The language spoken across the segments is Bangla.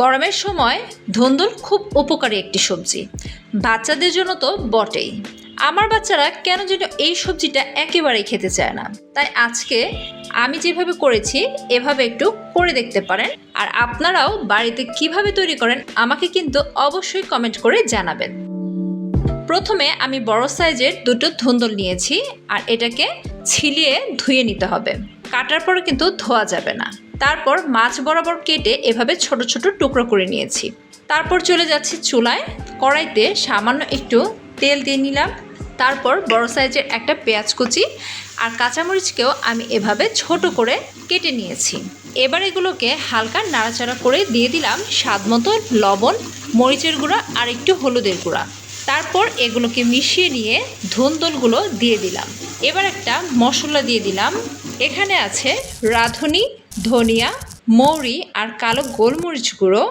গরমের সময় ধুন্দুল খুব উপকারী একটি সবজি। বাচ্চাদের জন্য তো বটেই। আমার বাচ্চারা কেন যেন এই সবজিটা একেবারেই খেতে চায় না। তাই আজকে আমি যেভাবে করেছি, এভাবে একটু করে দেখতে পারেন। আর আপনারাও বাড়িতে কীভাবে তৈরি করেন, আমাকে কিন্তু অবশ্যই কমেন্ট করে জানাবেন। প্রথমে আমি বড় সাইজের দুটো ধুন্দল নিয়েছি, আর এটাকে ছিলিয়ে ধুয়ে নিতে হবে। কাটার পর কিন্তু ধোয়া যাবে না। তারপর মাছ বরাবর কেটে এভাবে ছোট ছোট টুকরো করে নিয়েছি। তারপর চলে যাচ্ছি চুলায়। কড়াইতে সামান্য একটু তেল দিয়ে নিলাম। তারপর বড় সাইজের একটা পেঁয়াজ কুচি আর কাঁচামরিচকেও আমি এভাবে ছোট করে কেটে নিয়েছি। এবার এগুলোকে হালকা নাড়াচাড়া করে দিয়ে দিলাম স্বাদ মতো লবণ, মরিচের গুঁড়া আর একটু হলুদের গুঁড়া। তারপর এগুলোকে মিশিয়ে নিয়ে ধুন্দলগুলো দিয়ে দিলাম। এবার একটা মশলা দিয়ে দিলাম। এখানে আছে রাঁধুনি, ধনিয়া, মৌরি আর কালো গোলমরিচ গুঁড়ো।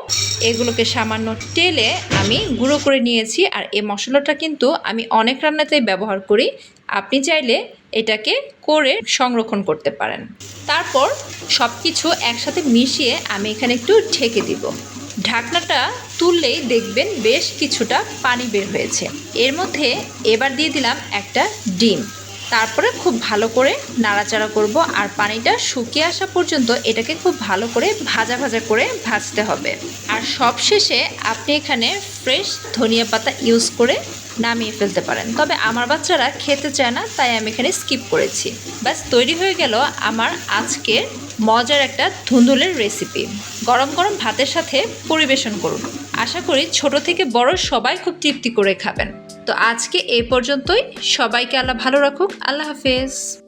এগুলোকে সামান্য টেলে আমি গুঁড়ো করে নিয়েছি আর এই মশলাটা কিন্তু আমি অনেক রান্নাতেই ব্যবহার করি। আপনি চাইলে এটাকে করে সংরক্ষণ করতে পারেন। তারপর সব কিছু একসাথে মিশিয়ে আমি এখানে একটু ঢেকে দিব। ঢাকনাটা তুললেই দেখবেন বেশ কিছুটা পানি বের হয়েছে। এর মধ্যে এবার দিয়ে দিলাম একটা ডিম। তারপরে খুব ভালো করে নাড়াচাড়া করব আর পানিটা শুকিয়ে আসা পর্যন্ত এটাকে খুব ভালো করে ভাজা ভাজা করে ভাজতে হবে। আর সবশেষে আপনি এখানে ফ্রেশ ধনিয়া পাতা ইউজ করে নামিয়ে ফেলতে পারেন। তবে আমার বাচ্চারা খেতে চায় না, তাই আমি এখানে স্কিপ করেছি। ব্যাস, তৈরি হয়ে গেল আমার আজকের মজার একটা ধুন্দুলের রেসিপি গরম গরম ভাতের সাথে পরিবেশন করুন। আশা করি ছোট থেকে বড় সবাই খুব তৃপ্তি করে খাবেন। তো আজকে এই পর্যন্তই। সবাইকে আল্লাহ ভালো রাখুক। আল্লাহ হাফেজ।